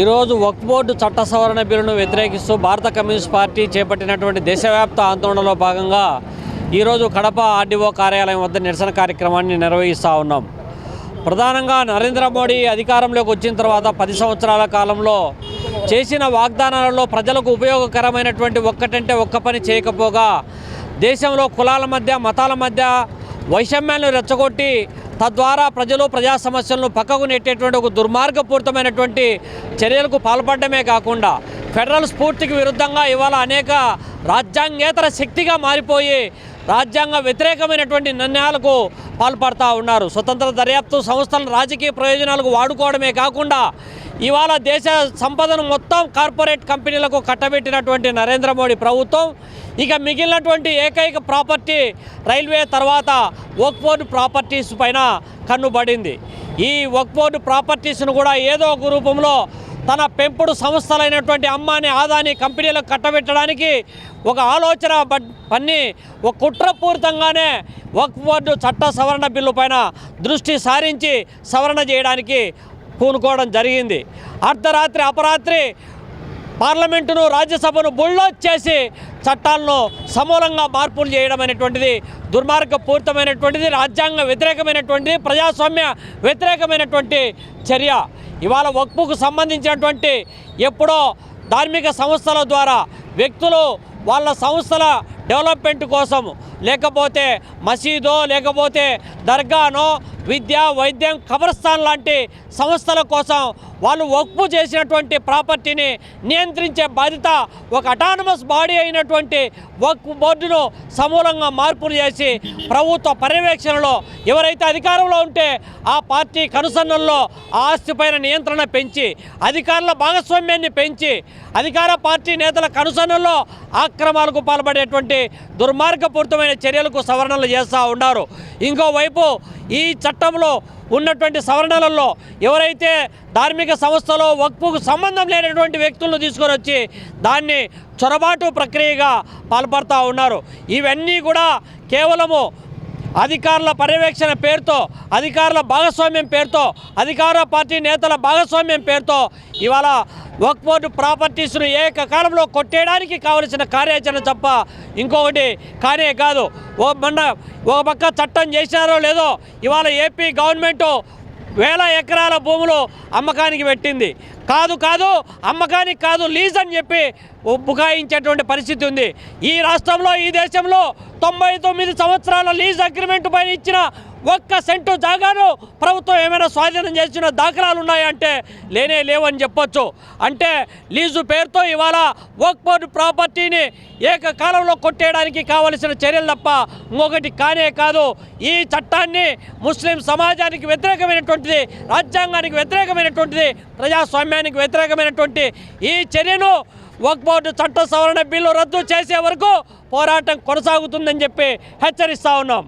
ఈరోజు వక్ఫ్ బోర్డు చట్ట సవరణ బిల్లును వ్యతిరేకిస్తూ భారత కమ్యూనిస్ట్ పార్టీ చేపట్టినటువంటి దేశవ్యాప్త ఆందోళనలో భాగంగా ఈరోజు కడప ఆర్డీఓ కార్యాలయం వద్ద నిరసన కార్యక్రమాన్ని నిర్వహిస్తూ ఉన్నాం. ప్రధానంగా నరేంద్ర మోడీ అధికారంలోకి వచ్చిన తర్వాత పది సంవత్సరాల కాలంలో చేసిన వాగ్దానాలలో ప్రజలకు ఉపయోగకరమైనటువంటి ఒక్కటంటే ఒక్క పని చేయకపోగా దేశంలో కులాల మధ్య మతాల మధ్య వైషమ్యాలను రెచ్చగొట్టి తద్వారా ప్రజలు ప్రజా సమస్యలను పక్కకు నెట్టేటువంటి ఒక దుర్మార్గపూరితమైనటువంటి చర్యలకు పాల్పడమే కాకుండా ఫెడరల్ స్ఫూర్తికి విరుద్ధంగా ఇవాళ అనేక రాజ్యాంగేతర శక్తిగా మారిపోయి రాజ్యాంగ వ్యతిరేకమైనటువంటి నిర్ణయాలకు పాల్పడతా ఉన్నారు. స్వతంత్ర దర్యాప్తు సంస్థలను రాజకీయ ప్రయోజనాలకు వాడుకోవడమే కాకుండా ఇవాళ దేశ సంపదను మొత్తం కార్పొరేట్ కంపెనీలకు కట్టబెట్టినటువంటి నరేంద్ర మోడీ ప్రభుత్వం ఇక మిగిలినటువంటి ఏకైక ప్రాపర్టీ రైల్వే తర్వాత వర్క్ ప్రాపర్టీస్ పైన కన్నుబడింది. ఈ వర్క్ ప్రాపర్టీస్ను కూడా ఏదో ఒక రూపంలో తన పెంపుడు సంస్థలైనటువంటి అమ్మాని ఆదాని కంపెనీలకు కట్టబెట్టడానికి ఒక ఆలోచన పన్ని ఒక కుట్రపూరితంగానే వక్ఫ్ బోర్డు చట్ట సవరణ బిల్లు పైన దృష్టి సారించి సవరణ చేయడానికి పూనుకోవడం జరిగింది. అర్ధరాత్రి అపరాత్రి పార్లమెంటును రాజ్యసభను బుల్డోజ్ చేసి చట్టాలను సమూలంగా మార్పులు చేయడం అనేటువంటిది దుర్మార్గపూరితమైనటువంటిది రాజ్యాంగ వ్యతిరేకమైనటువంటిది ప్రజాస్వామ్య వ్యతిరేకమైనటువంటి చర్య. ఇవాళ వక్పుకు సంబంధించినటువంటి ఎప్పుడో ధార్మిక సంస్థల ద్వారా వ్యక్తులు వాళ్ళ సంస్థల డెవలప్మెంట్ కోసం లేకపోతే మసీదో లేకపోతే దర్గానో విద్య వైద్యం కబరస్థాన్ లాంటి సంస్థల కోసం వాళ్ళు వక్ఫు చేసినటువంటి ప్రాపర్టీని నియంత్రించే బాధ్యత ఒక అటానమస్ బాడీ అయినటువంటి వక్ఫ్ బోర్డును సమూలంగా మార్పులు చేసి ప్రభుత్వ పర్యవేక్షణలో ఎవరైతే అధికారంలో ఉంటే ఆ పార్టీ కనుసన్నల్లో ఆ ఆస్తిపైన నియంత్రణ పెంచి అధికారుల భాగస్వామ్యాన్ని పెంచి అధికార పార్టీ నేతల కనుసన్నల్లో ఆక్రమాలకు పాల్పడేటువంటి దుర్మార్గపూరితమైన చర్యలకు సవరణలు చేస్తూ ఉన్నారు. ఇంకోవైపు ఈ చట్టంలో ఉన్నటువంటి సవరణలలో ఎవరైతే ధార్మిక సంస్థలో వక్ఫుకు సంబంధం లేనటువంటి వ్యక్తులను తీసుకొని వచ్చి దాన్ని చొరబాటు ప్రక్రియగా పాల్పడుతూ ఉన్నారు. ఇవన్నీ కూడా కేవలము అధికారుల పర్యవేక్షణ పేరుతో అధికారుల భాగస్వామ్యం పేరుతో అధికార పార్టీ నేతల భాగస్వామ్యం పేరుతో ఇవాళ వక్ బోర్డు ప్రాపర్టీస్ను ఏకకాలంలో కొట్టేయడానికి కావలసిన కార్యాచరణ తప్ప ఇంకొకటి కానే కాదు. ఓ మొన్న ఒక పక్క చట్టం చేశారో లేదో ఇవాళ ఏపీ గవర్నమెంటు వేల ఎకరాల భూములు అమ్మకానికి పెట్టింది. కాదు కాదు అమ్మకానికి కాదు లీజ్ అని చెప్పి బుకాయించేటువంటి పరిస్థితి ఉంది. ఈ రాష్ట్రంలో ఈ దేశంలో తొంభై తొమ్మిది సంవత్సరాల లీజ్ అగ్రిమెంట్ పైన ఇచ్చిన ఒక్క సెంటు జాగాను ప్రభుత్వం ఏమైనా స్వాధీనం చేసిన దాఖలాలు ఉన్నాయంటే లేనే లేవని చెప్పొచ్చు. అంటే లీజు పేరుతో ఇవాళ వర్క్ బోర్డు ప్రాపర్టీని ఏకకాలంలో కొట్టేయడానికి కావలసిన చర్యలు తప్ప ఇంకొకటి కానే కాదు. ఈ చట్టాన్ని ముస్లిం సమాజానికి వ్యతిరేకమైనటువంటిది రాజ్యాంగానికి వ్యతిరేకమైనటువంటిది ప్రజాస్వామ్యానికి వ్యతిరేకమైనటువంటి ఈ చర్యను వక్ బోర్డు చట్ట సవరణ బిల్లు రద్దు చేసే వరకు పోరాటం కొనసాగుతుందని చెప్పి హెచ్చరిస్తా ఉన్నాం.